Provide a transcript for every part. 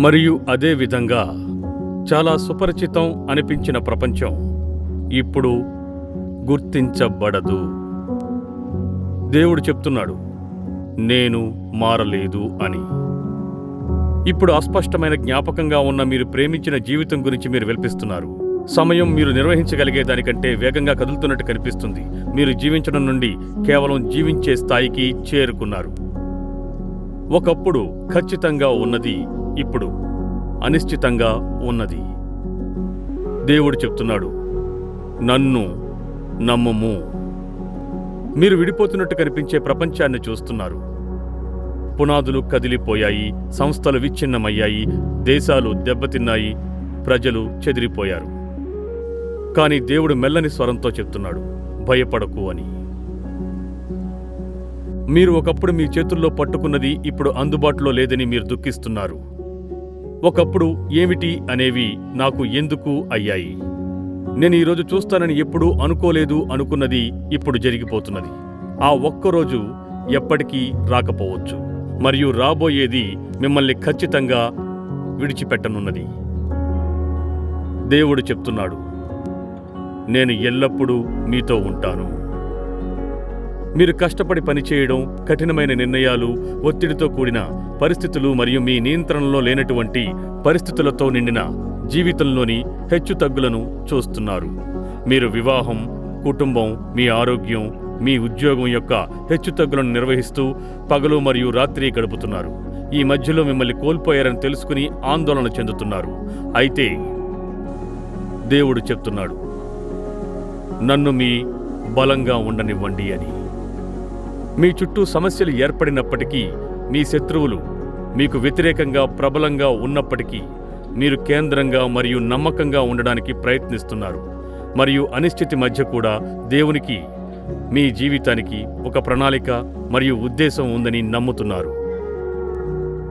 మరియు అదే విధంగా చాలా సుపరిచితం అనిపించిన ప్రపంచం ఇప్పుడు గుర్తించబడదు. దేవుడు చెప్తున్నాడు నేను మారలేదు అని. ఇప్పుడు అస్పష్టమైన జ్ఞాపకంగా ఉన్న మీరు ప్రేమించిన జీవితం గురించి మీరు వెల్పిస్తున్నారు. సమయం మీరు నిర్వహించగలిగే దానికంటే వేగంగా కదులుతున్నట్టు కనిపిస్తుంది. మీరు జీవించడం నుండి కేవలం జీవించే స్థాయికి చేరుకున్నారు. ఒకప్పుడు ఖచ్చితంగా ఉన్నది ఇప్పుడు అనిశ్చితంగా ఉన్నది. దేవుడు చెప్తున్నాడు నన్ను నమ్ముము. మీరు విడిపోతున్నట్టు కనిపించే ప్రపంచాన్ని చూస్తున్నారు. పునాదులు కదిలిపోయాయి సంస్థలు విచ్ఛిన్నమయ్యాయి దేశాలు దెబ్బతిన్నాయి ప్రజలు చెదిరిపోయారు. కానీ దేవుడు మెల్లని స్వరంతో చెప్తున్నాడు భయపడకు అని. మీరు ఒకప్పుడు మీ చేతుల్లో పట్టుకున్నది ఇప్పుడు అందుబాటులో లేదని మీరు దుఃఖిస్తున్నారు. ఒకప్పుడు ఏమిటి అనేవి నాకు ఎందుకు అయ్యాయి? నేను ఈరోజు చూస్తానని ఎప్పుడూ అనుకోలేదు అనుకున్నది ఇప్పుడు జరిగిపోతున్నది. ఆ ఒక్కరోజు ఎప్పటికీ రాకపోవచ్చు. మరియు రాబోయేది మిమ్మల్ని ఖచ్చితంగా విడిచిపెట్టనున్నది. దేవుడు చెప్తున్నాడు నేను ఎల్లప్పుడూ మీతో ఉంటాను. మీరు కష్టపడి పనిచేయడం కఠినమైన నిర్ణయాలు ఒత్తిడితో కూడిన పరిస్థితులు మరియు మీ నియంత్రణలో లేనటువంటి పరిస్థితులతో నిండిన జీవితంలోని హెచ్చుతగ్గులను చూస్తున్నారు. మీరు వివాహం కుటుంబం మీ ఆరోగ్యం మీ ఉద్యోగం యొక్క హెచ్చుతగ్గులను నిర్వహిస్తూ పగలు మరియు రాత్రి గడుపుతున్నారు. ఈ మధ్యలో మిమ్మల్ని కోల్పోయారని తెలుసుకుని ఆందోళన చెందుతున్నారు. అయితే దేవుడు చెప్తున్నాడు నన్ను మీ బలంగా ఉండనివ్వండి అని. మీ చుట్టూ సమస్యలు ఏర్పడినప్పటికీ మీ శత్రువులు మీకు వ్యతిరేకంగా ప్రబలంగా ఉన్నప్పటికీ మీరు కేంద్రంగా మరియు నమ్మకంగా ఉండడానికి ప్రయత్నిస్తున్నారు. మరియు అనిశ్చితి మధ్య కూడా దేవునికి మీ జీవితానికి ఒక ప్రణాళిక మరియు ఉద్దేశం ఉందని నమ్ముతున్నారు.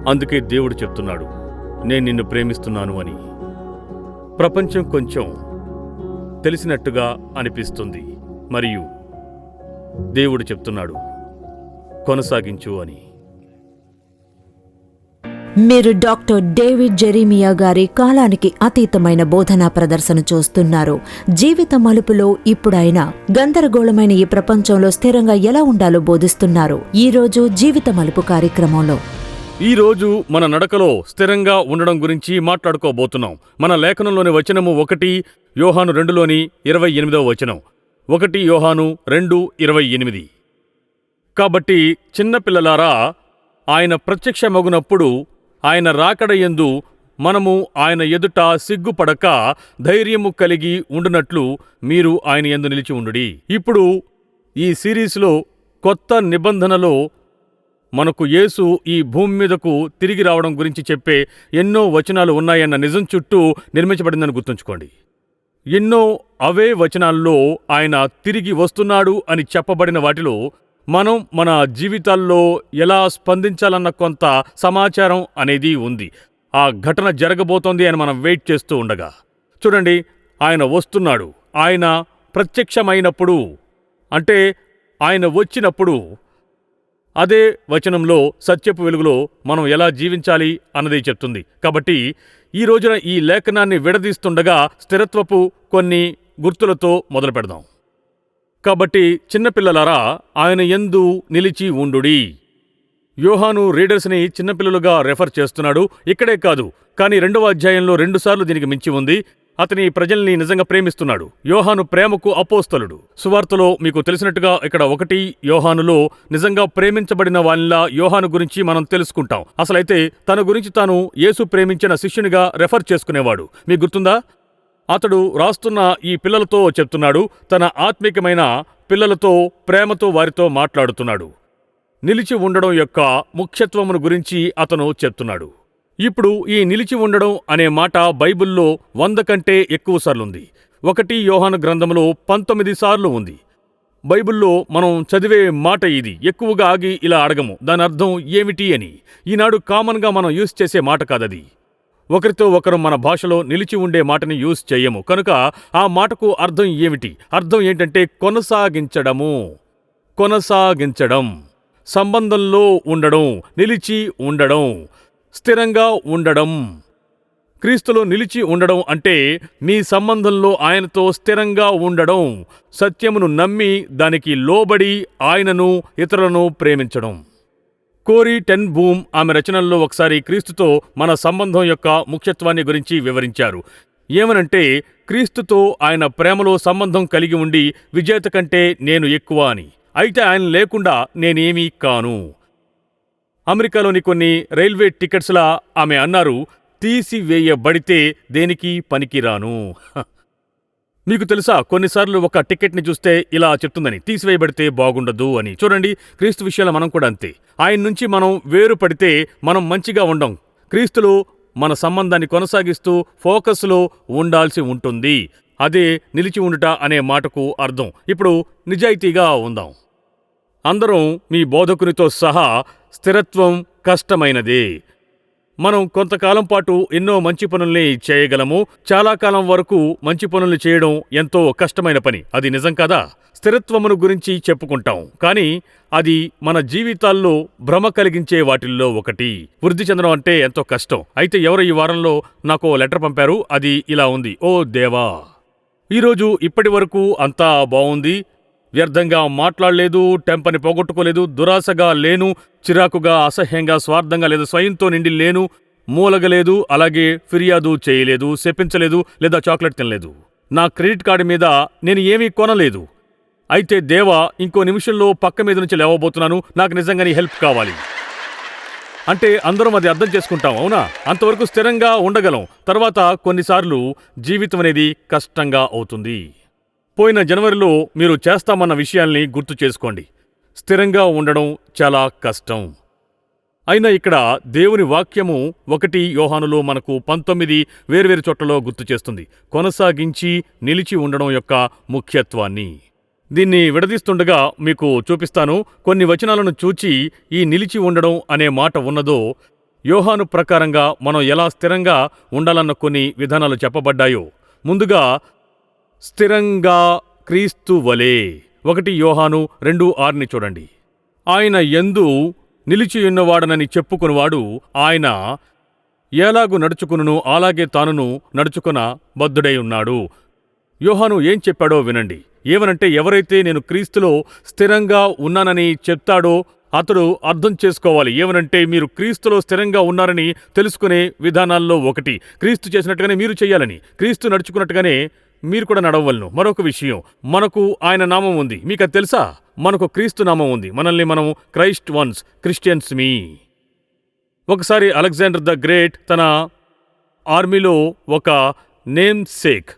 అందుకే దేవుడు చెప్తున్నాడు నేను నిన్ను ప్రేమిస్తున్నాను అని. ప్రపంచం కొంచెం తెలిసినట్టుగా అనిపిస్తుంది. మరియు దేవుడు చెప్తున్నాడు కొనసాగించు అని. మీరు డాక్టర్ డేవిడ్ జెరీమియా గారి కాలానికి అతీతమైన బోధనా ప్రదర్శన చూస్తున్నారు. జీవిత మలుపులో ఇప్పుడైనా గందరగోళమైన ఈ ప్రపంచంలో స్థిరంగా ఎలా ఉండాలో బోధిస్తున్నారు. ఈ రోజు జీవిత మలుపు కార్యక్రమంలో. ఈ రోజు మన నడకలో స్థిరంగా ఉండడం గురించి మాట్లాడుకోబోతున్నాం. మన లేఖనంలోని వచనము ఒకటి యోహాను రెండులోని ఇరవై ఎనిమిదవ వచనం. ఒకటి యోహాను రెండు ఇరవై ఎనిమిది. కాబట్టి చిన్నపిల్లలారా ఆయన ప్రత్యక్షమగునప్పుడు ఆయన రాకడ యందు మనము ఆయన ఎదుట సిగ్గుపడక ధైర్యము కలిగి ఉండునట్లు మీరు ఆయన ఎందు నిలిచి ఉండుడి. ఇప్పుడు ఈ సిరీస్లో కొత్త నిబంధనలో మనకు యేసు ఈ భూమి మీదకు తిరిగి రావడం గురించి చెప్పే ఎన్నో వచనాలు ఉన్నాయన్న నిజం చుట్టూ నిర్మించబడిందని గుర్తుంచుకోండి. ఎన్నో అవే వచనాల్లో ఆయన తిరిగి వస్తున్నాడు అని చెప్పబడిన వాటిలో మనం మన జీవితాల్లో ఎలా స్పందించాలన్న కొంత సమాచారం అనేది ఉంది. ఆ ఘటన జరగబోతోంది అని మనం వెయిట్ చేస్తూ ఉండగా. చూడండి ఆయన వస్తున్నాడు. ఆయన ప్రత్యక్షమైనప్పుడు అంటే ఆయన వచ్చినప్పుడు అదే వచనంలో సత్యపు వెలుగులో మనం ఎలా జీవించాలి అన్నది చెప్తుంది. కాబట్టి ఈ రోజున ఈ లేఖనాన్ని విడదీస్తుండగా స్థిరత్వపు కొన్ని గుర్తులతో మొదలు పెడదాం కాబట్టి చిన్నపిల్లలారా ఆయన ఎందు నిలిచి ఉండుడి. యోహాను రీడర్స్ని చిన్నపిల్లలుగా రెఫర్ చేస్తున్నాడు. ఇక్కడే కాదు కానీ రెండవ అధ్యాయంలో రెండుసార్లు దీనికి మించి ఉంది. అతని ప్రజల్ని నిజంగా ప్రేమిస్తున్నాడు. యోహాను ప్రేమకు అపోస్తలుడు. సువార్తలో మీకు తెలిసినట్టుగా ఇక్కడ ఒకటి యోహానులో నిజంగా ప్రేమించబడిన వాళ్ళ యోహాను గురించి మనం తెలుసుకుంటాం. అసలైతే తన గురించి తాను యేసు ప్రేమించిన శిష్యునిగా రెఫర్ చేసుకునేవాడు. మీకు గుర్తుందా? అతడు రాస్తున్న ఈ పిల్లలతో చెప్తున్నాడు తన ఆత్మికమైన పిల్లలతో ప్రేమతో వారితో మాట్లాడుతున్నాడు. నిలిచి ఉండడం యొక్క ముఖ్యత్వమును గురించి అతను చెప్తున్నాడు. ఇప్పుడు ఈ నిలిచి ఉండడం అనే మాట బైబిల్లో వంద కంటే ఎక్కువ సార్లుంది. ఒకటి యోహాను గ్రంథంలో పంతొమ్మిది సార్లు ఉంది. బైబిల్లో మనం చదివే మాట ఇది ఎక్కువగా ఆగి ఇలా అడగము దాని అర్థం ఏమిటి అని. ఈనాడు కామన్గా మనం యూస్ చేసే మాట కాదది. ఒకరితో ఒకరు మన భాషలో నిలిచి ఉండే మాటని యూజ్ చేయము. కనుక ఆ మాటకు అర్థం ఏమిటి? అర్థం ఏంటంటే కొనసాగించడము. కొనసాగించడం. సంబంధంలో ఉండడం నిలిచి ఉండడం స్థిరంగా ఉండడం. క్రీస్తులో నిలిచి ఉండడం అంటే మీ సంబంధంలో ఆయనతో స్థిరంగా ఉండడం సత్యమును నమ్మి దానికి లోబడి ఆయనను ఇతరులను ప్రేమించడం. కోరి టెన్ బూమ్ ఆమె రచనల్లో ఒకసారి క్రీస్తుతో మన సంబంధం యొక్క ముఖ్యత్వాన్ని గురించి వివరించారు. ఏమనంటే క్రీస్తుతో ఆయన ప్రేమలో సంబంధం కలిగి ఉండి విజేత కంటే నేను ఎక్కువ అని. అయితే ఆయన లేకుండా నేనేమీ కాను. అమెరికాలోని కొన్ని రైల్వే టికెట్స్లా ఆమె అన్నారు తీసివేయబడితే దేనికి పనికిరాను. మీకు తెలుసా కొన్నిసార్లు ఒక టికెట్ని చూస్తే ఇలా చెప్తుందని తీసివేయబడితే బాగుండదు అని. చూడండి క్రీస్తు విషయాలు మనం కూడా అంతే. ఆయన నుంచి మనం వేరు పడితే మనం మంచిగా ఉండం. క్రీస్తులో మన సంబంధాన్ని కొనసాగిస్తూ ఫోకస్లో ఉండాల్సి ఉంటుంది. అదే నిలిచి ఉండుట అనే మాటకు అర్థం. ఇప్పుడు నిజాయితీగా ఉందాం. అందరం మీ బోధకునితో సహా స్థిరత్వం కష్టమైనదే. మనం కొంతకాలం పాటు ఎన్నో మంచి పనుల్ని చేయగలము. చాలా కాలం వరకు మంచి పనులు చేయడం ఎంతో కష్టమైన పని. అది నిజం కదా? స్థిరత్వమును గురించి చెప్పుకుంటాం. కానీ అది మన జీవితాల్లో భ్రమ కలిగించే వాటిల్లో ఒకటి. వృద్ధి చెందడం అంటే ఎంతో కష్టం. అయితే ఎవరు ఈ వారంలో నాకు లెటర్ పంపారు. అది ఇలా ఉంది. ఓ దేవా! ఈరోజు ఇప్పటి వరకు అంతా బాగుంది. వ్యర్థంగా మాట్లాడలేదు టెంపని పోగొట్టుకోలేదు దురాశగా లేను చిరాకుగా అసహ్యంగా స్వార్థంగా లేదా స్వయంతో నిండి లేను మూలగలేదు అలాగే ఫిర్యాదు చేయలేదు శపించలేదు లేదా చాక్లెట్ తినలేదు. నా క్రెడిట్ కార్డు మీద నేను ఏమీ కొనలేదు. అయితే దేవా ఇంకో నిమిషంలో పక్క మీద నుంచి లేవబోతున్నాను నాకు నిజంగానే హెల్ప్ కావాలి. అంటే అందరం అది అర్థం చేసుకుంటాం అవునా? అంతవరకు స్థిరంగా ఉండగలం. తర్వాత కొన్నిసార్లు జీవితం అనేది కష్టంగా అవుతుంది. పోయిన జనవరిలో మీరు చేస్తామన్న విషయాల్ని గుర్తు చేసుకోండి. స్థిరంగా ఉండడం చాలా కష్టం. అయినా ఇక్కడ దేవుని వాక్యము ఒకటి యోహానులో మనకు పంతొమ్మిది వేర్వేరు చోట్లలో గుర్తు చేస్తుంది. కొనసాగించి నిలిచి ఉండడం యొక్క ముఖ్యత్వాన్ని. దీన్ని విడదీస్తుండగా మీకు చూపిస్తాను. కొన్ని వచనాలను చూచి ఈ నిలిచి ఉండడం అనే మాట ఉన్నదో యోహాను ప్రకారంగా మనం ఎలా స్థిరంగా ఉండాలన్న కొన్ని విధానాలు చెప్పబడ్డాయో. ముందుగా స్థిరంగా క్రీస్తు వలే. ఒకటి యోహాను రెండు ఆరుని చూడండి. ఆయన ఎందు నిలిచియున్నవాడనని చెప్పుకునివాడు ఆయన ఎలాగు నడుచుకును అలాగే తానును నడుచుకున బద్ధుడై ఉన్నాడు. యోహాను ఏం చెప్పాడో వినండి. ఏమనంటే ఎవరైతే నేను క్రీస్తులో స్థిరంగా ఉన్నానని చెప్తాడో అతడు అర్థం చేసుకోవాలి. ఏమనంటే మీరు క్రీస్తులో స్థిరంగా ఉన్నారని తెలుసుకునే విధానాల్లో ఒకటి. క్రీస్తు చేసినట్టుగానే మీరు చేయాలని క్రీస్తు నడుచుకున్నట్టుగానే మీరు కూడా నడవలను మరొక విషయం మనకు ఆయన నామం ఉంది. మీకు అది తెలుసా? మనకు క్రీస్తు నామం ఉంది. మనల్ని మనం క్రైస్ట్ వన్స్ క్రిస్టియన్స్ మీ. ఒకసారి అలెగ్జాండర్ ద గ్రేట్ తన ఆర్మీలో ఒక నేమ్ సేక్.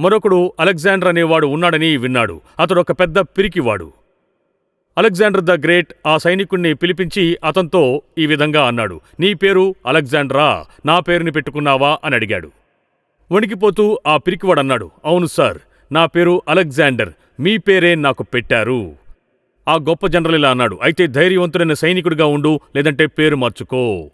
మరొకడు అలెగ్జాండర్ అనేవాడు ఉన్నాడని విన్నాడు. అతడు ఒక పెద్ద పిరికివాడు. అలెగ్జాండర్ ద గ్రేట్ ఆ సైనికుణ్ణి పిలిపించి అతనితో ఈ విధంగా అన్నాడు. నీ పేరు అలెగ్జాండ్రా. నా పేరుని పెట్టుకున్నావా? అని అడిగాడు. వణికిపోతూ ఆ పిరికివాడన్నాడు. అవును సార్ నా పేరు అలెగ్జాండర్. మీ పేరే నాకు పెట్టారు. ఆ గొప్ప జనరల్ ఇలా అన్నాడు. అయితే ధైర్యవంతుడైన సైనికుడిగా ఉండు లేదంటే పేరు మార్చుకో.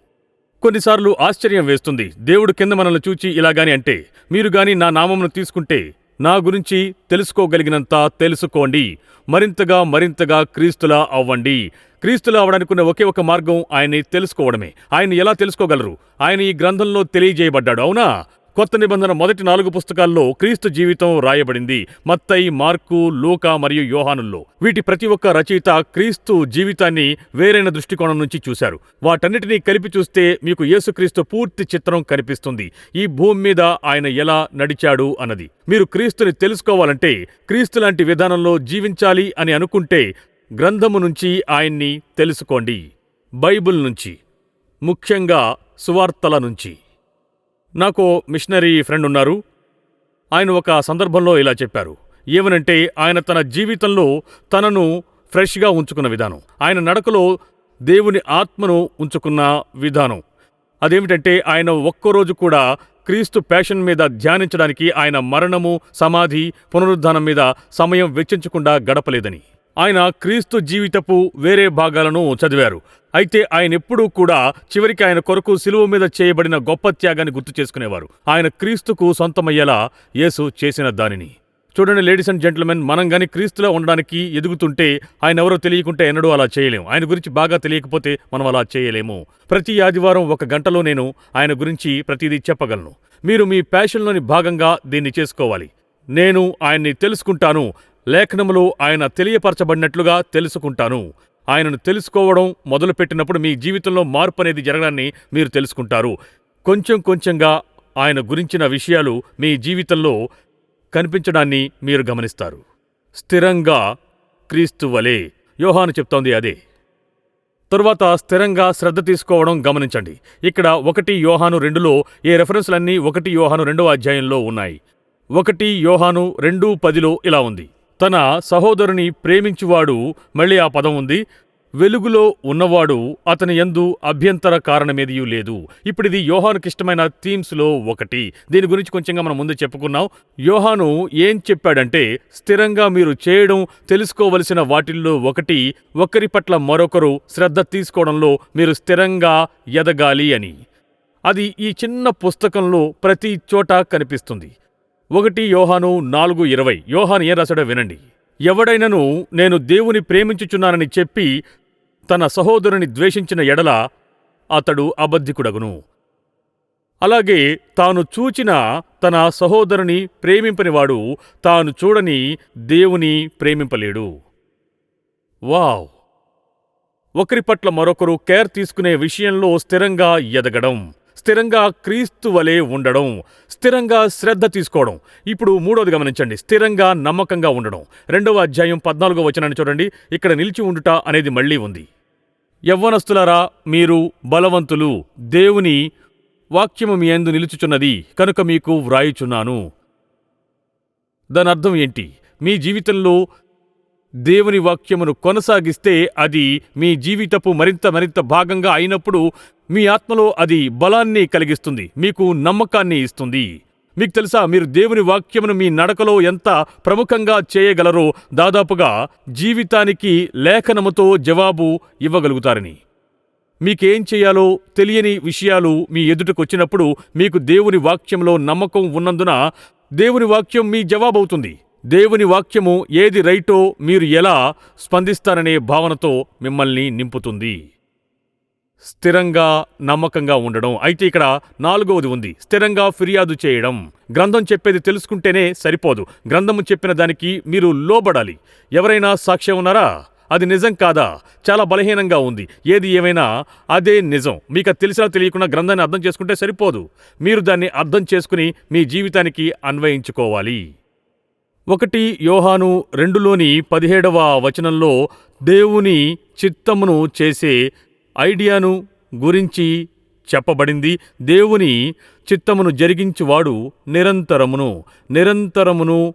కొన్నిసార్లు ఆశ్చర్యం వేస్తుంది. దేవుడు కింద మనల్ని చూచి ఇలాగాని అంటే మీరు గాని నా నామమును తీసుకుంటే నా గురించి తెలుసుకోగలిగినంత తెలుసుకోండి. మరింతగా మరింతగా క్రీస్తులా అవ్వండి. క్రీస్తులా అవడానికున్న ఒకే ఒక మార్గం ఆయన్ని తెలుసుకోవడమే. ఆయన ఎలా తెలుసుకోగలరు? ఆయన ఈ గ్రంథంలో తెలియజేయబడ్డాడు. అవునా? కొత్త నిబంధన మొదటి నాలుగు పుస్తకాల్లో క్రీస్తు జీవితం రాయబడింది. మత్తై మార్కు లూకా మరియు యోహానుల్లో. వీటి ప్రతి ఒక్క రచయిత క్రీస్తు జీవితాన్ని వేరైన దృష్టికోణం నుంచి చూశారు. వాటన్నిటినీ కలిపి చూస్తే మీకు యేసుక్రీస్తు పూర్తి చిత్రం కనిపిస్తుంది. ఈ భూమి మీద ఆయన ఎలా నడిచాడు అన్నది. మీరు క్రీస్తుని తెలుసుకోవాలంటే క్రీస్తు లాంటి విధానంలో జీవించాలి అని అనుకుంటే గ్రంథము నుంచి ఆయన్ని తెలుసుకోండి. బైబిల్ నుంచి. ముఖ్యంగా సువార్తల నుంచి. నాకు మిషనరీ ఫ్రెండ్ ఉన్నారు. ఆయన ఒక సందర్భంలో ఇలా చెప్పారు. ఏమనంటే ఆయన తన జీవితంలో తనను ఫ్రెష్గా ఉంచుకున్న విధానం. ఆయన నడకలో దేవుని ఆత్మను ఉంచుకున్న విధానం. అదేమిటంటే ఆయన ఒక్కరోజు కూడా క్రీస్తు ప్యాషన్ మీద ధ్యానించడానికి ఆయన మరణము సమాధి పునరుద్ధానం మీద సమయం వెచ్చించకుండా గడపలేదని. ఆయన క్రీస్తు జీవితపు వేరే భాగాలను చదివారు. అయితే ఆయన ఎప్పుడూ కూడా చివరికి ఆయన కొరకు సిలువ మీద చేయబడిన గొప్ప త్యాగాన్ని గుర్తు చేసుకునేవారు. ఆయన క్రీస్తుకు సొంతమయ్యేలా యేసు చేసిన దానిని. చూడండి లేడీస్ అండ్ జెంట్మెన్ మనం కానీ క్రీస్తులో ఉండడానికి ఎదుగుతుంటే ఆయన ఎవరో తెలియకుంటే ఎన్నడూ అలా చేయలేము. ఆయన గురించి బాగా తెలియకపోతే మనం అలా చేయలేము. ప్రతి ఆదివారం ఒక గంటలో నేను ఆయన గురించి ప్రతిదీ చెప్పగలను. మీరు మీ ప్యాషన్లోని భాగంగా దీన్ని చేసుకోవాలి. నేను ఆయన్ని తెలుసుకుంటాను. లేఖనములో ఆయన తెలియపరచబడినట్లుగా తెలుసుకుంటాను. ఆయనను తెలుసుకోవడం మొదలుపెట్టినప్పుడు మీ జీవితంలో మార్పు అనేది జరగడాన్ని మీరు తెలుసుకుంటారు. కొంచెం కొంచెంగా ఆయన గురించిన విషయాలు మీ జీవితంలో కనిపించడాన్ని మీరు గమనిస్తారు. స్థిరంగా క్రీస్తు వలే యోహాను చెప్తోంది అదే. తరువాత స్థిరంగా శ్రద్ధ తీసుకోవడం గమనించండి. ఇక్కడ ఒకటి యోహాను రెండులో ఈ రెఫరెన్స్లన్నీ ఒకటి యోహాను రెండో అధ్యాయంలో ఉన్నాయి. ఒకటి యోహాను రెండు పదిలో ఇలా ఉంది. తన సహోదరుని ప్రేమించువాడు మళ్ళీ ఆ పదం ఉంది. వెలుగులో ఉన్నవాడు అతని ఎందు అభ్యంతర కారణమేదియూ లేదు. ఇప్పుడు ఇది యోహానుకి ఇష్టమైన థీమ్స్లో ఒకటి. దీని గురించి కొంచెంగా మనం ముందు చెప్పుకున్నాం. యోహాను ఏం చెప్పాడంటే స్థిరంగా మీరు చేయడం తెలుసుకోవలసిన వాటిల్లో ఒకటి ఒకరి పట్ల మరొకరు శ్రద్ధ తీసుకోవడంలో మీరు స్థిరంగా ఎదగాలి అని. అది ఈ చిన్న పుస్తకంలో ప్రతి చోట కనిపిస్తుంది. ఒకటి యోహాను నాలుగు ఇరవై. యోహాను ఏం రాశాడో వినండి. ఎవడైనను నేను దేవుని ప్రేమించుచున్నానని చెప్పి తన సహోదరుని ద్వేషించిన ఎడల అతడు అబద్ధికుడగును. అలాగే తాను చూచిన తన సహోదరుని ప్రేమింపనివాడు తాను చూడని దేవుని ప్రేమింపలేడు. వావ్! ఒకరి పట్ల మరొకరు కేర్ తీసుకునే విషయంలో స్థిరంగా ఎదగడం. స్థిరంగా క్రీస్తు వలె ఉండడం స్థిరంగా శ్రద్ధ తీసుకోవడం. ఇప్పుడు మూడోది గమనించండి. స్థిరంగా నమ్మకంగా ఉండడం. రెండవ అధ్యాయం పద్నాలుగో వచనాన్ని చూడండి. ఇక్కడ నిలిచి ఉండుట అనేది మళ్ళీ ఉంది. యవ్వనస్తులారా మీరు బలవంతులు. దేవుని వాక్యము మీ యందు నిలుచుచున్నది. కనుక మీకు వ్రాయుచున్నాను. దాని అర్థం ఏంటి? మీ జీవితంలో దేవుని వాక్యమును కొనసాగిస్తే అది మీ జీవితపు మరింత మరింత భాగంగా అయినప్పుడు మీ ఆత్మలో అది బలాన్ని కలిగిస్తుంది మీకు నమ్మకాన్ని ఇస్తుంది. మీకు తెలుసా మీరు దేవుని వాక్యమును మీ నడకలో ఎంత ప్రముఖంగా చేయగలరో దాదాపుగా జీవితానికి లేఖనముతో జవాబు ఇవ్వగలుగుతారని. మీకేం చేయాలో తెలియని విషయాలు మీ ఎదుటకొచ్చినప్పుడు మీకు దేవుని వాక్యంలో నమ్మకం ఉన్నందున దేవుని వాక్యం మీ జవాబవుతుంది. దేవుని వాక్యము ఏది రైటో మీరు ఎలా స్పందిస్తారనే భావనతో మిమ్మల్ని నింపుతుంది. స్థిరంగా నమ్మకంగా ఉండడం. అయితే ఇక్కడ నాలుగవది ఉంది. స్థిరంగా ఫిర్యాదు చేయడం. గ్రంథం చెప్పేది తెలుసుకుంటేనే సరిపోదు. గ్రంథము చెప్పిన దానికి మీరు లోబడాలి. ఎవరైనా సాక్ష్యం ఉన్నారా? అది నిజం కాదా? చాలా బలహీనంగా ఉంది. ఏది ఏమైనా అదే నిజం. మీకు తెలిసినా తెలియకుండా గ్రంథాన్ని అర్థం చేసుకుంటే సరిపోదు. మీరు దాన్ని అర్థం చేసుకుని మీ జీవితానికి అన్వయించుకోవాలి. ఒకటి యోహాను రెండులోని పదిహేడవ వచనంలో దేవుని చిత్తమును చేసే ఐడియాను గురించి చెప్పబడింది. దేవుని చిత్తమును జరిగించువాడు నిరంతరమును నిరంతరమును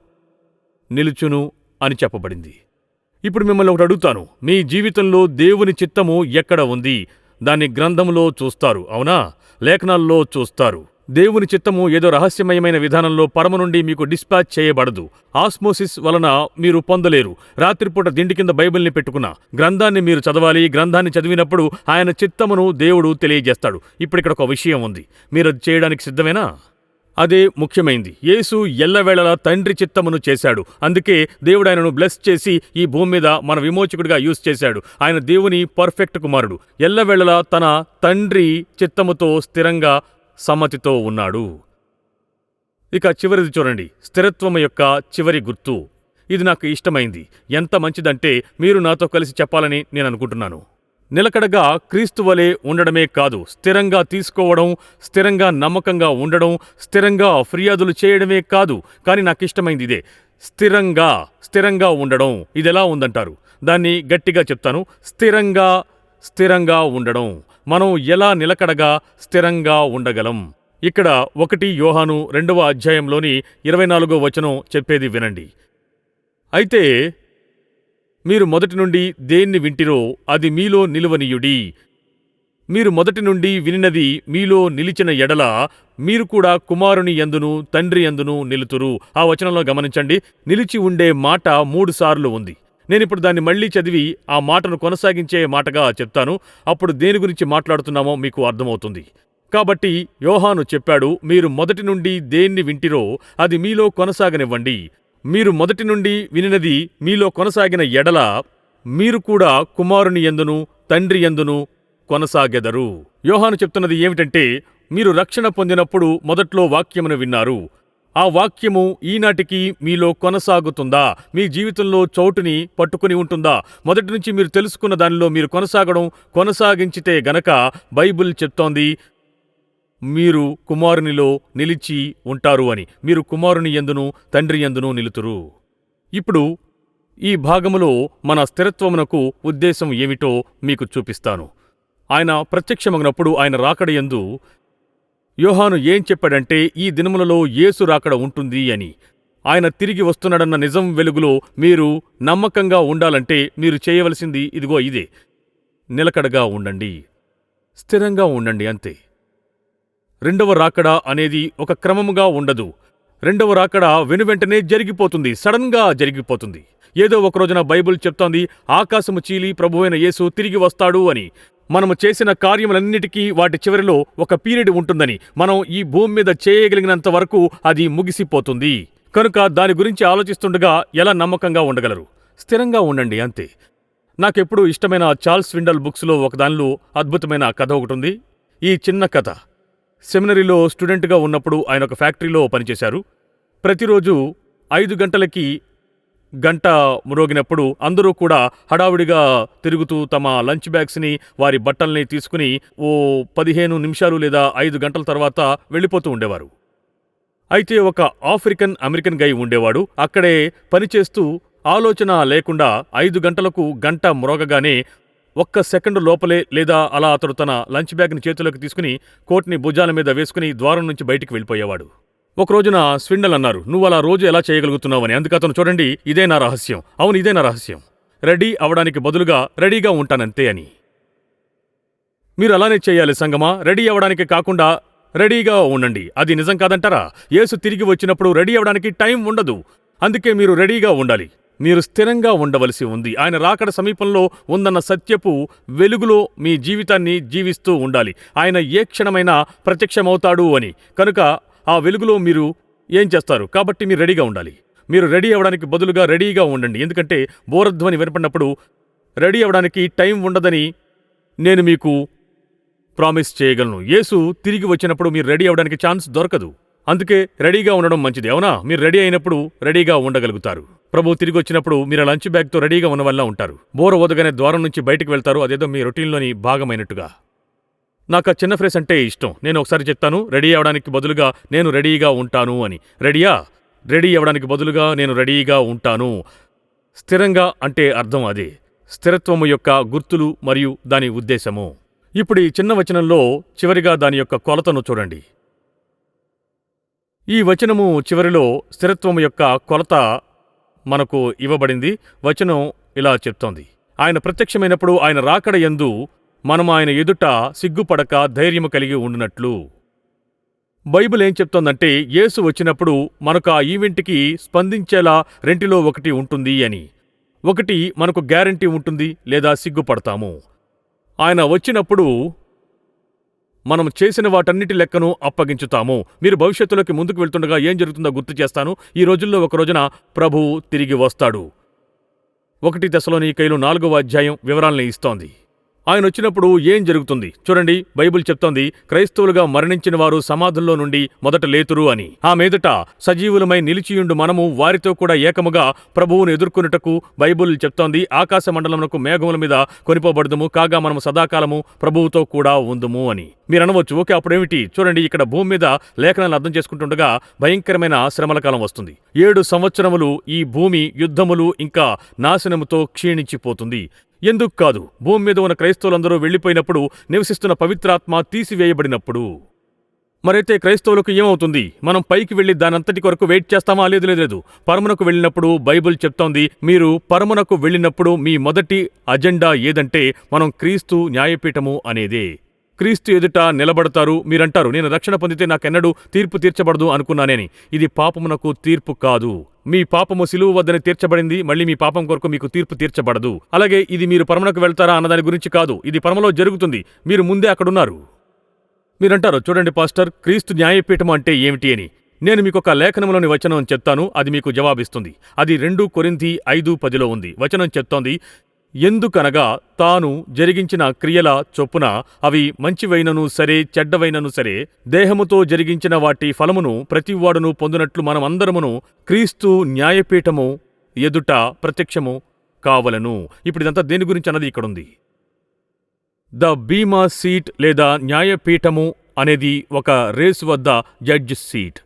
నిలుచును అని చెప్పబడింది. ఇప్పుడు మిమ్మల్ని ఒకటి అడుగుతాను. మీ జీవితంలో దేవుని చిత్తము ఎక్కడ ఉంది? దాన్ని గ్రంథములో చూస్తారు అవునా? లేఖనాల్లో చూస్తారు. దేవుని చిత్తము ఏదో రహస్యమయమైన విధానంలో పరమ నుండి మీకు డిస్పాచ్ చేయబడదు. ఆస్మోసిస్ వలన మీరు పొందలేరు. రాత్రిపూట దిండి కింద బైబిల్ని పెట్టుకున్న గ్రంథాన్ని మీరు చదవాలి. గ్రంథాన్ని చదివినప్పుడు ఆయన చిత్తమును దేవుడు తెలియజేస్తాడు. ఇప్పుడు ఇక్కడ ఒక విషయం ఉంది. మీరు అది చేయడానికి సిద్ధమేనా? అదే ముఖ్యమైంది. యేసు ఎల్లవేళలా తండ్రి చిత్తమును చేశాడు. అందుకే దేవుడు ఆయనను బ్లెస్ చేసి ఈ భూమి మీద మన విమోచకుడిగా యూజ్ చేశాడు. ఆయన దేవుని పర్ఫెక్ట్ కుమారుడు. ఎల్లవేళలా తన తండ్రి చిత్తముతో స్థిరంగా సమ్మతితో ఉన్నాడు. ఇక చివరిది చూడండి. స్థిరత్వం యొక్క చివరి గుర్తు. ఇది నాకు ఇష్టమైంది. ఎంత మంచిదంటే మీరు నాతో కలిసి చెప్పాలని నేను అనుకుంటున్నాను. నిలకడగా క్రీస్తు వలె ఉండడమే కాదు స్థిరంగా తీసుకోవడం స్థిరంగా నమ్మకంగా ఉండడం స్థిరంగా ఫిర్యాదులు చేయడమే కాదు కానీ నాకు ఇష్టమైంది ఇదే. స్థిరంగా స్థిరంగా ఉండడం. ఇది ఎలా ఉందంటారు? దాన్ని గట్టిగా చెప్తాను. స్థిరంగా స్థిరంగా ఉండడం. మనం ఎలా నిలకడగా స్థిరంగా ఉండగలం? ఇక్కడ ఒకటి యోహాను రెండవ అధ్యాయంలోని ఇరవై నాలుగో వచనం చెప్పేది వినండి. అయితే మీరు మొదటి నుండి దేన్ని వింటిరో అది మీలో నిలువనీయుడి. మీరు మొదటి నుండి వినినది మీలో నిలిచిన ఎడల మీరు కూడా కుమారుని యందును తండ్రి యందును నిలుతురు. ఆ వచనంలో గమనించండి. నిలిచి ఉండే మాట మూడుసార్లు ఉంది. నేనిప్పుడు దాన్ని మళ్ళీ చదివి ఆ మాటను కొనసాగించే మాటగా చెప్తాను. అప్పుడు దేని గురించి మాట్లాడుతున్నామో మీకు అర్థమవుతుంది. కాబట్టి యోహాను చెప్పాడు మీరు మొదటి నుండి దేన్ని వింటిరో అది మీలో కొనసాగనివ్వండి. మీరు మొదటి నుండి వినినది మీలో కొనసాగిన ఎడల మీరు కూడా కుమారుని ఎందును తండ్రి ఎందును కొనసాగెదరు. యోహాను చెప్తున్నది ఏమిటంటే మీరు రక్షణ పొందినప్పుడు మొదట్లో వాక్యమును విన్నారు. ఆ వాక్యము ఈనాటికి మీలో కొనసాగుతుందా? మీ జీవితంలో చోటుని పట్టుకుని ఉంటుందా? మొదటి నుంచి మీరు తెలుసుకున్న దానిలో మీరు కొనసాగడం కొనసాగించితే గనక బైబిల్ చెప్తోంది మీరు కుమారునిలో నిలిచి ఉంటారు అని. మీరు కుమారుని ఎందును తండ్రి ఎందును నిలుతురు. ఇప్పుడు ఈ భాగములో మన స్థిరత్వమునకు ఉద్దేశం ఏమిటో మీకు చూపిస్తాను. ఆయన ప్రత్యక్షమగినప్పుడు ఆయన రాకడ యందు యోహాను ఏం చెప్పాడంటే ఈ దినములలో యేసు రాకడ ఉంటుంది అని. ఆయన తిరిగి వస్తున్నాడన్న నిజం వెలుగులో మీరు నమ్మకంగా ఉండాలంటే మీరు చేయవలసింది ఇదిగో ఇదే. నిలకడగా ఉండండి. స్థిరంగా ఉండండి అంతే. రెండవ రాకడ అనేది ఒక క్రమముగా ఉండదు. రెండవ రాకడ వెనువెంటనే జరిగిపోతుంది. సడన్గా జరిగిపోతుంది. ఏదో ఒక రోజున బైబిల్ చెప్తోంది ఆకాశము చీలి ప్రభువైన యేసు తిరిగి వస్తాడు అని. మనము చేసిన కార్యములన్నిటికీ వాటి చివరిలో ఒక పీరియడ్ ఉంటుందని మనం ఈ భూమి మీద చేయగలిగినంత వరకు అది ముగిసిపోతుంది. కనుక దాని గురించి ఆలోచిస్తుండగా ఎలా నమ్మకంగా ఉండగలరు? స్థిరంగా ఉండండి అంతే. నాకెప్పుడు ఇష్టమైన చార్ల్స్ విండల్ బుక్స్లో ఒకదానిలో అద్భుతమైన కథ ఒకటి ఉంది. ఈ చిన్న కథ. సెమినరీలో స్టూడెంట్గా ఉన్నప్పుడు ఆయన ఒక ఫ్యాక్టరీలో పనిచేశారు. ప్రతిరోజు ఐదు గంటలకి గంట మ్రోగినప్పుడు అందరూ కూడా హడావుడిగా తిరుగుతూ తమ లంచ్ బ్యాగ్స్ని వారి బట్టల్ని తీసుకుని ఓ పదిహేను నిమిషాలు లేదా ఐదు గంటల తర్వాత వెళ్ళిపోతూ ఉండేవారు. అయితే ఒక ఆఫ్రికన్ అమెరికన్ గై ఉండేవాడు. అక్కడే పనిచేస్తూ ఆలోచన లేకుండా ఐదు గంటలకు గంట మ్రోగగానే ఒక్క సెకండ్ లోపలే లేదా అలా అతడు తన లంచ్ బ్యాగ్ని చేతిలోకి తీసుకుని కోట్ని భుజాల మీద వేసుకుని ద్వారం నుంచి బయటికి వెళ్ళిపోయేవాడు. ఒక రోజున స్విండల్ అన్నారు నువ్వు అలా రోజు ఎలా చేయగలుగుతున్నావని? అందుకు అతను చూడండి ఇదే నా రహస్యం. అవును ఇదే నా రహస్యం. రెడీ అవడానికి బదులుగా రెడీగా ఉంటానంతే అని. మీరు అలానే చేయాలి సంగమా? రెడీ అవ్వడానికి కాకుండా రెడీగా ఉండండి. అది నిజం కాదంటారా? యేసు తిరిగి వచ్చినప్పుడు రెడీ అవ్వడానికి టైం ఉండదు. అందుకే మీరు రెడీగా ఉండాలి. మీరు స్థిరంగా ఉండవలసి ఉంది. ఆయన రాకడ సమీపంలో ఉందన్న సత్యపు వెలుగులో మీ జీవితాన్ని జీవిస్తూ ఉండాలి. ఆయన ఏ క్షణమైనా ప్రత్యక్షమవుతాడు అని. కనుక ఆ వెలుగులో మీరు ఏం చేస్తారు? కాబట్టి మీరు రెడీగా ఉండాలి. మీరు రెడీ అవ్వడానికి బదులుగా రెడీగా ఉండండి. ఎందుకంటే బోరధ్వని వినపడినప్పుడు రెడీ అవ్వడానికి టైం ఉండదని నేను మీకు ప్రామిస్ చేయగలను. యేసు తిరిగి వచ్చినప్పుడు మీరు రెడీ అవ్వడానికి ఛాన్స్ దొరకదు. అందుకే రెడీగా ఉండడం మంచిది. అవునా? మీరు రెడీ అయినప్పుడు రెడీగా ఉండగలుగుతారు. ప్రభు తిరిగి వచ్చినప్పుడు మీరు ఆ లంచ్ బ్యాగ్తో రెడీగా ఉన్న వల్ల ఉంటారు. బోర ఓదగానే ద్వారం నుంచి బయటకు వెళ్తారు. అదేదో మీ రొటీన్లోని భాగమైనట్టుగా. నాకు ఆ చిన్న ఫ్రేస్ అంటే ఇష్టం. నేను ఒకసారి చెప్తాను రెడీ అవ్వడానికి బదులుగా నేను రెడీగా ఉంటాను అని. రెడీయా? రెడీ అవ్వడానికి బదులుగా నేను రెడీగా ఉంటాను. స్థిరంగా అంటే అర్థం అదే. స్థిరత్వము యొక్క గుర్తులు మరియు దాని ఉద్దేశము. ఇప్పుడు ఈ చిన్న వచనంలో చివరిగా దాని యొక్క కొలతను చూడండి. ఈ వచనము చివరిలో స్థిరత్వము యొక్క కొలత మనకు ఇవ్వబడింది. వచనం ఇలా చెప్తోంది. ఆయన ప్రత్యక్షమైనప్పుడు ఆయన రాకడ యందు మనం ఆయన ఎదుట సిగ్గుపడక ధైర్యము కలిగి ఉండునట్లు. బైబిల్ ఏం చెప్తోందంటే యేసు వచ్చినప్పుడు మనకు ఆ ఈవెంట్కి స్పందించేలా రెంటిలో ఒకటి ఉంటుంది అని. ఒకటి మనకు గ్యారంటీ ఉంటుంది లేదా సిగ్గుపడతాము. ఆయన వచ్చినప్పుడు మనం చేసిన వాటన్నిటి లెక్కను అప్పగించుతాము. మీరు భవిష్యత్తులోకి ముందుకు వెళ్తుండగా ఏం జరుగుతుందో గుర్తు చేస్తాను. ఈ రోజుల్లో ఒక రోజున ప్రభువు తిరిగి వస్తాడు. ఒకటి దశలోని కైలు నాలుగవ అధ్యాయం వివరాల్ని ఇస్తోంది. ఆయన వచ్చినప్పుడు ఏం జరుగుతుంది? చూడండి బైబిల్ చెప్తోంది క్రైస్తవులుగా మరణించిన వారు సమాధుల్లో నుండి మొదట లేతురు అని. ఆ మీదట సజీవులమై నిలిచియుండు మనము వారితో కూడా ఏకముగా ప్రభువును ఎదుర్కొనుటకు బైబిల్ చెప్తోంది ఆకాశ మండలమునకు మేఘముల మీద కొనిపోబడదుము కాగా మనము సదాకాలము ప్రభువుతో కూడా ఉందుము అని. మీరు అనవచ్చు ఓకే అప్పుడేమిటి? చూడండి ఇక్కడ భూమి మీద లేఖనాలను అర్థం చేసుకుంటుండగా భయంకరమైన శ్రమల కాలం వస్తుంది. ఏడు సంవత్సరములు ఈ భూమి యుద్ధములు ఇంకా నాశనముతో క్షీణించిపోతుంది. ఎందుకు కాదు? భూమి మీద ఉన్న క్రైస్తవులందరూ వెళ్ళిపోయినప్పుడు నివసిస్తున్న పవిత్రాత్మ తీసివేయబడినప్పుడు. మరైతే క్రైస్తవులకు ఏమవుతుంది? మనం పైకి వెళ్ళి దానంతటి కొరకు వెయిట్ చేస్తామా? లేదు లేదు లేదు. పరమునకు వెళ్ళినప్పుడు బైబిల్ చెప్తోంది మీరు పరమునకు వెళ్ళినప్పుడు మీ మొదటి అజెండా ఏదంటే మనం క్రీస్తు న్యాయపీఠము అనేదే. క్రీస్తు ఎదుట నిలబడతారు మీరంటారు. నేను రక్షణ పొందితే నాకెన్నడూ తీర్పు తీర్చబడదు అనుకున్నానేని. ఇది పాపమునకు తీర్పు కాదు. మీ పాపము సిలువు వద్దని తీర్చబడింది. మళ్ళీ మీ పాపం కొరకు మీకు తీర్పు తీర్చబడదు. అలాగే ఇది మీరు పరమునకు వెళ్తారా అన్నదాని గురించి కాదు. ఇది పరమలో జరుగుతుంది. మీరు ముందే అక్కడున్నారు. మీరంటారు చూడండి పాస్టర్ క్రీస్తు న్యాయపీఠం అంటే ఏమిటి అని. నేను మీకు ఒక లేఖనంలోని వచనం చెప్తాను. అది మీకు జవాబిస్తుంది. అది రెండు కొరింది ఐదు పదిలో ఉంది. వచనం చెప్తోంది ఎందుకనగా తాను జరిగించిన క్రియల చొప్పున అవి మంచివైనను సరే చెడ్డవైనను సరే దేహముతో జరిగించిన వాటి ఫలమును ప్రతివాడును పొందినట్లు మనమందరమును క్రీస్తు న్యాయపీఠము ఎదుట ప్రత్యక్షము కావలను. ఇప్పుడు ఇదంతా దేని గురించి అన్నది ఇక్కడుంది. ద బీమా సీట్ లేదా న్యాయపీఠము అనేది ఒక రేసు వద్ద జడ్జ్ సీట్.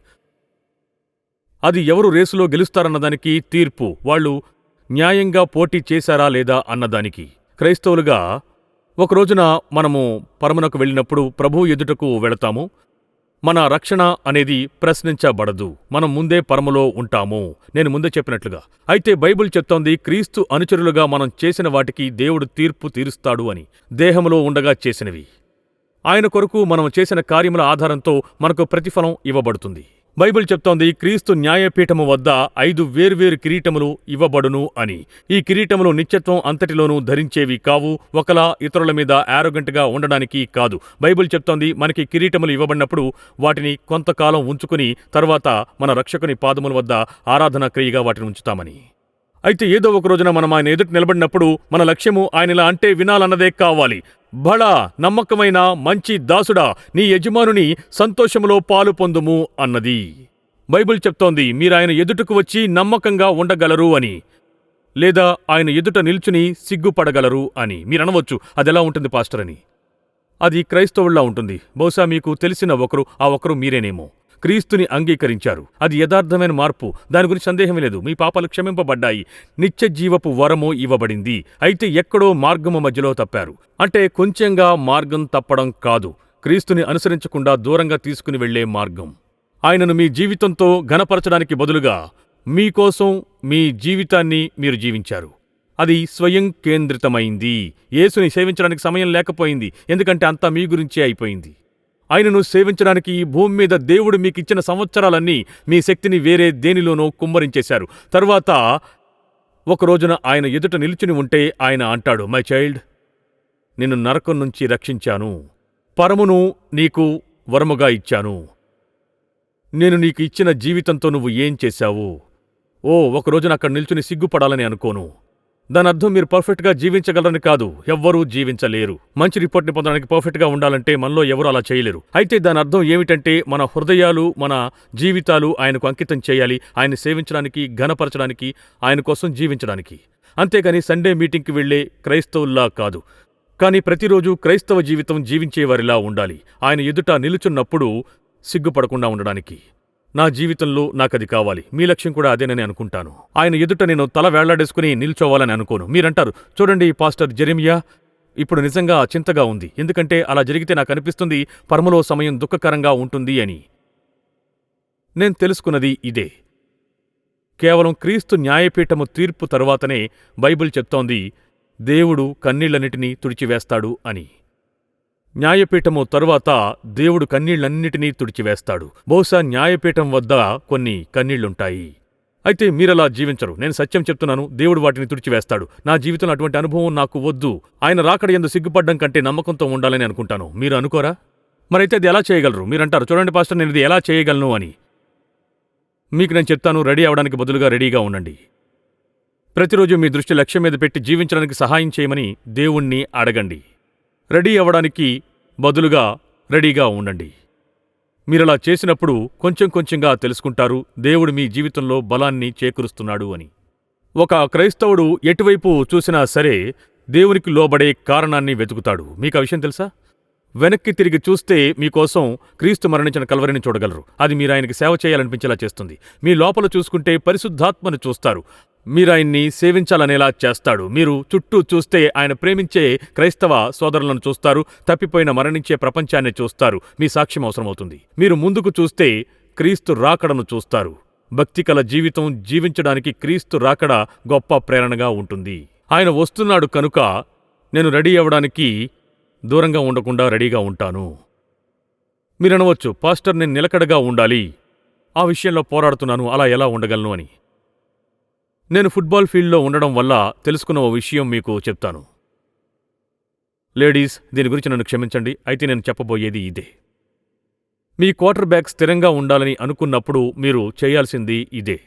అది ఎవరు రేసులో గెలుస్తారన్నదానికి తీర్పు. వాళ్ళు న్యాయంగా పోటీ చేశారా లేదా అన్నదానికి క్రైస్తవులుగా ఒక రోజున మనము పరమునకు వెళ్ళినప్పుడు ప్రభు ఎదుటకు వెళతాము. మన రక్షణ అనేది ప్రశ్నించబడదు. మనం ముందే పరములో ఉంటాము. నేను ముందే చెప్పినట్లుగా. అయితే బైబిల్ చెప్తోంది క్రీస్తు అనుచరులుగా మనం చేసిన వాటికి దేవుడు తీర్పు తీరుస్తాడు అని. దేహములో ఉండగా చేసినవి. ఆయన కొరకు మనం చేసిన కార్యముల ఆధారంతో మనకు ప్రతిఫలం ఇవ్వబడుతుంది. బైబిల్ చెప్తోంది క్రీస్తు న్యాయపీఠము వద్ద ఐదు వేర్వేరు కిరీటములు ఇవ్వబడును అని. ఈ కిరీటములు నిత్యత్వం అంతటిలోనూ ధరించేవి కావు ఒకలా ఇతరుల మీద ఆరోగంట్గా ఉండడానికి కాదు. బైబిల్ చెప్తోంది మనకి కిరీటములు ఇవ్వబడినప్పుడు వాటిని కొంతకాలం ఉంచుకుని తర్వాత మన రక్షకుని పాదముల వద్ద ఆరాధనా క్రియగా వాటిని ఉంచుతామని. అయితే ఏదో ఒక రోజున మనం ఆయన ఎదుటి నిలబడినప్పుడు మన లక్ష్యము ఆయనలా అంటే వినాలన్నదే కావాలి. బడా నమ్మకమైన మంచి దాసుడా నీ యజమానుని సంతోషములో పాలు పొందుము అన్నది. బైబిల్ చెప్తోంది మీరాయన ఎదుటకు వచ్చి నమ్మకంగా ఉండగలరు అని లేదా ఆయన ఎదుట నిల్చుని సిగ్గుపడగలరు అని. మీరనవచ్చు అదెలా ఉంటుంది పాస్టర్ అని అది క్రైస్తవుల్లా ఉంటుంది. బహుశా మీకు తెలిసిన ఒకరు ఆ ఒకరు మీరేనేమో. క్రీస్తుని అంగీకరించారు. అది యథార్థమైన మార్పు. దాని గురించి సందేహం లేదు. మీ పాపాలు క్షమింపబడ్డాయి. నిత్య జీవపు వరము ఇవ్వబడింది. అయితే ఎక్కడో మార్గము మధ్యలో తప్పారు. అంటే కొంచెంగా మార్గం తప్పడం కాదు. క్రీస్తుని అనుసరించకుండా దూరంగా తీసుకుని వెళ్ళే మార్గం. ఆయనను మీ జీవితంతో ఘనపరచడానికి బదులుగా మీకోసం మీ జీవితాన్ని మీరు జీవించారు. అది స్వయం కేంద్రితమైంది. యేసుని సేవించడానికి సమయం లేకపోయింది. ఎందుకంటే అంతా మీ గురించే అయిపోయింది. ఆయనను సేవించడానికి ఈ భూమి మీద దేవుడు మీకిచ్చిన సంవత్సరాలన్నీ మీ శక్తిని వేరే దేనిలోనో కుమ్మరించేశారు. తరువాత ఒక రోజున ఆయన ఎదుట నిలుచుని ఉంటే ఆయన అంటాడు మై చైల్డ్ నిన్ను నరకం నుంచి రక్షించాను. పరమును నీకు వరముగా ఇచ్చాను. నేను నీకు ఇచ్చిన జీవితంతో నువ్వు ఏం చేశావు? ఓ ఒక రోజున అక్కడ నిల్చుని సిగ్గుపడాలని అనుకోను. దాని అర్థం మీరు పర్ఫెక్ట్గా జీవించగలరని కాదు ఎవ్వరూ జీవించలేరు. మంచి రిపోర్ట్ని పొందడానికి పర్ఫెక్ట్గా ఉండాలంటే మనలో ఎవరు అలా చేయలేరు. అయితే దాని అర్థం ఏమిటంటే మన హృదయాలు మన జీవితాలు ఆయనకు అంకితం చేయాలి ఆయన సేవించడానికి ఘనపరచడానికి ఆయన కోసం జీవించడానికి. అంతేగాని సండే మీటింగ్కి వెళ్ళే క్రైస్తవుల్లా కాదు. కానీ ప్రతిరోజు క్రైస్తవ జీవితం జీవించేవారిలా ఉండాలి. ఆయన ఎదుట నిలుచున్నప్పుడు సిగ్గుపడకుండా ఉండడానికి. నా జీవితంలో నాకది కావాలి. మీ లక్ష్యం కూడా అదేనని అనుకుంటాను. ఆయన ఎదుట నేను తల వేళ్ళాడేసుకుని నిల్చోవాలని అనుకోను. మీరంటారు చూడండి పాస్టర్ జెరిమియా ఇప్పుడు నిజంగా చింతగా ఉంది. ఎందుకంటే అలా జరిగితే నాకు అనిపిస్తుంది పరమలో సమయం దుఃఖకరంగా ఉంటుంది అని. నేను తెలుసుకున్నది ఇదే. కేవలం క్రీస్తు న్యాయపీఠము తీర్పు తరువాతనే బైబిల్ చెప్తోంది దేవుడు కన్నీళ్ళన్నిటినీ తుడిచివేస్తాడు అని. న్యాయపీఠము తరువాత దేవుడు కన్నీళ్ళన్నిటినీ తుడిచివేస్తాడు. బహుశా న్యాయపీఠం వద్ద కొన్ని కన్నీళ్ళుంటాయి అయితే మీరలా జీవించరు. నేను సత్యం చెప్తున్నాను. దేవుడు వాటిని తుడిచివేస్తాడు. నా జీవితంలో అటువంటి అనుభవం నాకు వద్దు. ఆయన రాకడ ఎందు సిగ్గుపడ్డం కంటే నమ్మకంతో ఉండాలని అనుకుంటాను. మీరు అనుకోరా? మరైతే అది ఎలా చేయగలరు? మీరంటారు చూడండి పాస్టర్ నేను ఇది ఎలా చేయగలను అని. మీకు నేను చెప్తాను రెడీ అవడానికి బదులుగా రెడీగా ఉండండి. ప్రతిరోజు మీ దృష్టి లక్ష్యం మీద పెట్టి జీవించడానికి సహాయం చేయమని దేవుణ్ణి అడగండి. రెడీ అవ్వడానికి బదులుగా రెడీగా ఉండండి. మీరలా చేసినప్పుడు కొంచెం కొంచెంగా తెలుసుకుంటారు దేవుడు మీ జీవితంలో బలాన్ని చేకూరుస్తున్నాడు అని. ఒక క్రైస్తవుడు ఎటువైపు చూసినా సరే దేవునికి లోబడే కారణాన్ని వెతుకుతాడు. మీకు ఆ విషయం తెలుసా? వెనక్కి తిరిగి చూస్తే మీకోసం క్రీస్తు మరణించిన కలవరిని చూడగలరు. అది మీరు ఆయనకి సేవ చేయాలనిపించేలా చేస్తుంది. మీ లోపల చూసుకుంటే పరిశుద్ధాత్మను చూస్తారు. మీరాయన్ని సేవించాలనేలా చేస్తాడు. మీరు చుట్టూ చూస్తే ఆయన ప్రేమించే క్రైస్తవ సోదరులను చూస్తారు. తప్పిపోయిన మరణించే ప్రపంచాన్ని చూస్తారు. మీ సాక్ష్యం అవసరమవుతుంది. మీరు ముందుకు చూస్తే క్రీస్తు రాకడను చూస్తారు. భక్తికల జీవితం జీవించడానికి క్రీస్తు రాకడ గొప్ప ప్రేరణగా ఉంటుంది. ఆయన వస్తున్నాడు కనుక నేను రెడీ అవ్వడానికి దూరంగా ఉండకుండా రెడీగా ఉంటాను. మీరనవచ్చు పాస్టర్ నేను నిలకడగా ఉండాలి. ఆ విషయంలో పోరాడుతున్నాను. అలా ఎలా ఉండగలను అని. నేను ఫుట్బాల్ ఫీల్డ్లో ఉండడం వల్ల తెలుసుకున్న ఓ విషయం మీకు చెప్తాను. లేడీస్ దీని గురించి నన్ను క్షమించండి. అయితే నేను చెప్పబోయేది ఇదే. మీ క్వార్టర్ బ్యాక్ స్థిరంగా ఉండాలని అనుకున్నప్పుడు మీరు చేయాల్సింది ఇదే.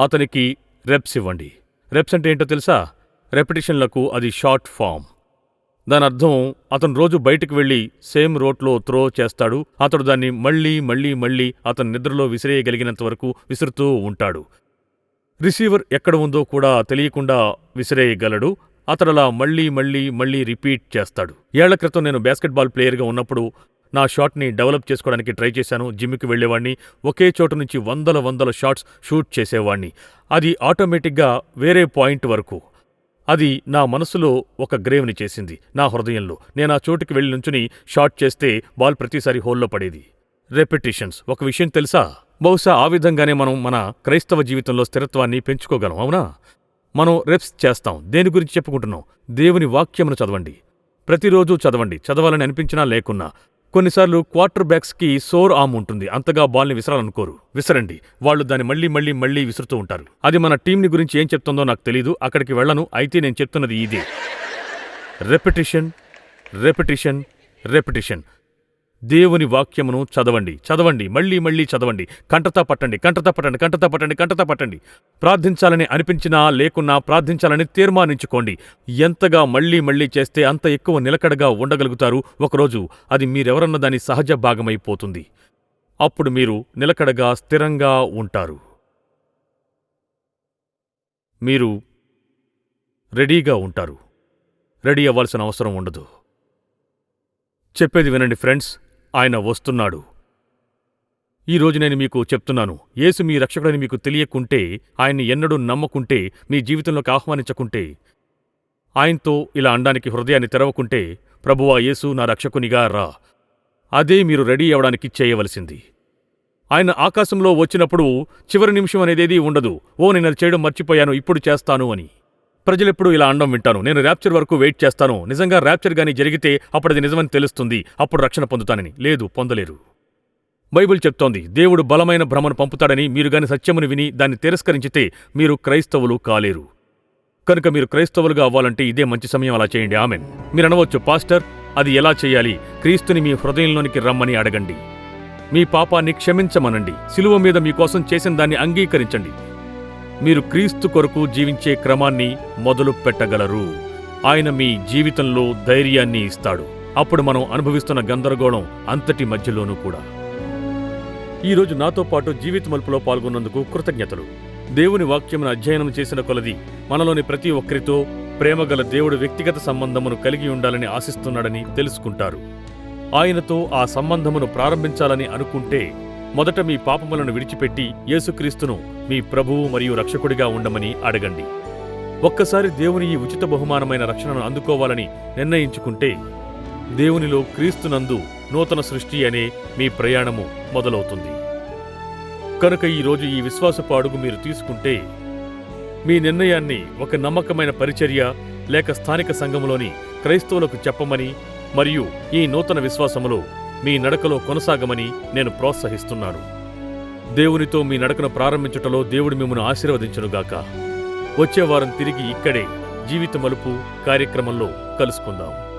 అతనికి రెప్స్ ఇవ్వండి. రెప్స్ అంటే ఏంటో తెలుసా? రెపిటేషన్లకు అది షార్ట్ ఫామ్. దాని అర్థం అతను రోజు బయటికి వెళ్ళి సేమ్ రోట్లో త్రో చేస్తాడు. అతడు దాన్ని మళ్ళీ మళ్ళీ మళ్ళీ అతను నిద్రలో విసిరేయగలిగినంత వరకు విసురుతూ ఉంటాడు. రిసీవర్ ఎక్కడ ఉందో కూడా తెలియకుండా విసిరేయగలడు. అతడలా మళ్ళీ మళ్ళీ మళ్ళీ రిపీట్ చేస్తాడు. ఏళ్ళ క్రితం నేను బాస్కెట్బాల్ ప్లేయర్గా ఉన్నప్పుడు నా షాట్ని డెవలప్ చేసుకోవడానికి ట్రై చేశాను. జిమ్కి వెళ్ళేవాడిని. ఒకే చోటు నుంచి వందల వందల షాట్స్ షూట్ చేసేవాడిని. అది ఆటోమేటిక్గా వేరే పాయింట్ వరకు. అది నా మనసులో ఒక గ్రేవ్ని చేసింది. నా హృదయంలో. నేను ఆ చోటుకి వెళ్ళి నుంచుని షాట్ చేస్తే బాల్ ప్రతిసారి హోల్లో పడేది. రెపిటేషన్స్. ఒక విషయం తెలుసా? బహుశా ఆ విధంగానే మనం మన క్రైస్తవ జీవితంలో స్థిరత్వాన్ని పెంచుకోగలం అవునా? మనం రెప్స్ చేస్తాం. దేని గురించి చెప్పుకుంటున్నాం? దేవుని వాక్యమును చదవండి. ప్రతిరోజు చదవండి. చదవాలని అనిపించినా లేకున్నా. కొన్నిసార్లు క్వార్టర్ బ్యాక్స్కి సోర్ ఆమ్ ఉంటుంది. అంతగా బాల్ని విసరాలనుకోరు. విసరండి. వాళ్ళు దాన్ని మళ్ళీ మళ్ళీ మళ్ళీ విసురుతూ ఉంటారు. అది మన టీంని గురించి ఏం చెప్తుందో నాకు తెలీదు. అక్కడికి వెళ్ళను. అయితే నేను చెప్తున్నది ఇదే. Repetition repetition repetition. దేవుని వాక్యమును చదవండి. చదవండి. మళ్ళీ మళ్ళీ చదవండి. కంటతా పట్టండి. కంటతా పట్టండి. కంటతా పట్టండి. కంటతా పట్టండి. ప్రార్థించాలని అనిపించినా లేకున్నా ప్రార్థించాలని తీర్మానించుకోండి. ఎంతగా మళ్ళీ మళ్ళీ చేస్తే అంత ఎక్కువ నిలకడగా ఉండగలుగుతారు ఒకరోజు. అది మీరెవరన్న దాని సహజ భాగమైపోతుంది. అప్పుడు మీరు నిలకడగా స్థిరంగా ఉంటారు. మీరు రెడీగా ఉంటారు. రెడీ అవ్వాల్సిన అవసరం ఉండదు. చెప్పేది వినండి ఫ్రెండ్స్. ఆయన వస్తున్నాడు. ఈరోజు నేను మీకు చెప్తున్నాను యేసు మీ రక్షకుడని మీకు తెలియకుంటే ఆయన్ని ఎన్నడూ నమ్మకుంటే మీ జీవితంలోకి ఆహ్వానించకుంటే ఆయనతో ఇలా అండానికి హృదయాన్ని తెరవకుంటే ప్రభువా యేసు నా రక్షకునిగా రా. అదే మీరు రెడీ అవ్వడానికి చేయవలసింది. ఆయన ఆకాశంలో వచ్చినప్పుడు చివరి నిమిషం అనేదేది ఉండదు. ఓ నేను చేయడం మర్చిపోయాను ఇప్పుడు చేస్తాను అని. ప్రజలెప్పుడు ఇలా అండం వింటాను. నేను ర్యాప్చర్ వరకు వెయిట్ చేస్తాను. నిజంగా ర్యాప్చర్ గాని జరిగితే అప్పుడు అది నిజమని తెలుస్తుంది. అప్పుడు రక్షణ పొందుతానని. లేదు పొందలేరు. బైబిల్ చెప్తోంది దేవుడు బలమైన భ్రమను పంపుతాడని. మీరు గాని సత్యమును విని దాన్ని తిరస్కరించితే మీరు క్రైస్తవులు కాలేరు. కనుక మీరు క్రైస్తవులుగా అవ్వాలంటే ఇదే మంచి సమయం. అలా చేయండి. ఆమె మీరు అనవచ్చు పాస్టర్ అది ఎలా చేయాలి? క్రీస్తుని మీ హృదయంలోనికి రమ్మని అడగండి. మీ పాపాన్ని క్షమించమనండి. సిలువ మీద మీకోసం చేసిన దాన్ని అంగీకరించండి. మీరు క్రీస్తు కొరకు జీవించే క్రమాన్ని మొదలు పెట్టగలరు. ఆయన మీ జీవితంలో ధైర్యాన్ని ఇస్తాడు. అప్పుడు మనం అనుభవిస్తున్న గందరగోళం అంతటి మధ్యలోనూ కూడా. ఈరోజు నాతో పాటు జీవిత మలుపులో పాల్గొన్నందుకు కృతజ్ఞతలు. దేవుని వాక్యమును అధ్యయనం చేసిన కొలది మనలోని ప్రతి ఒక్కరితో ప్రేమగల దేవుడు వ్యక్తిగత సంబంధమును కలిగి ఉండాలని ఆశిస్తున్నాడని తెలుసుకుంటారు. ఆయనతో ఆ సంబంధమును ప్రారంభించాలని అనుకుంటే మొదట మీ పాపములను విడిచిపెట్టి యేసుక్రీస్తును మీ ప్రభువు మరియు రక్షకుడిగా ఉండమని అడగండి. ఒక్కసారి దేవుని ఈ ఉచిత బహుమానమైన రక్షణను అందుకోవాలని నిర్ణయించుకుంటే దేవునిలో క్రీస్తునందు నూతన సృష్టి అనే మీ ప్రయాణము మొదలవుతుంది. కనుక ఈరోజు ఈ విశ్వాసపు అడుగు మీరు తీసుకుంటే మీ నిర్ణయాన్ని ఒక నమ్మకమైన పరిచర్య లేక స్థానిక సంఘములోని క్రైస్తవులకు చెప్పమని మరియు ఈ నూతన విశ్వాసములో మీ నడకలో కొనసాగమని నేను ప్రోత్సహిస్తున్నాను. దేవునితో మీ నడకను ప్రారంభించుటలో దేవుడు మిమ్మల్ని ఆశీర్వదించునుగాక. వచ్చే వారం తిరిగి ఇక్కడే జీవిత మలుపు కార్యక్రమంలో కలుసుకుందాం.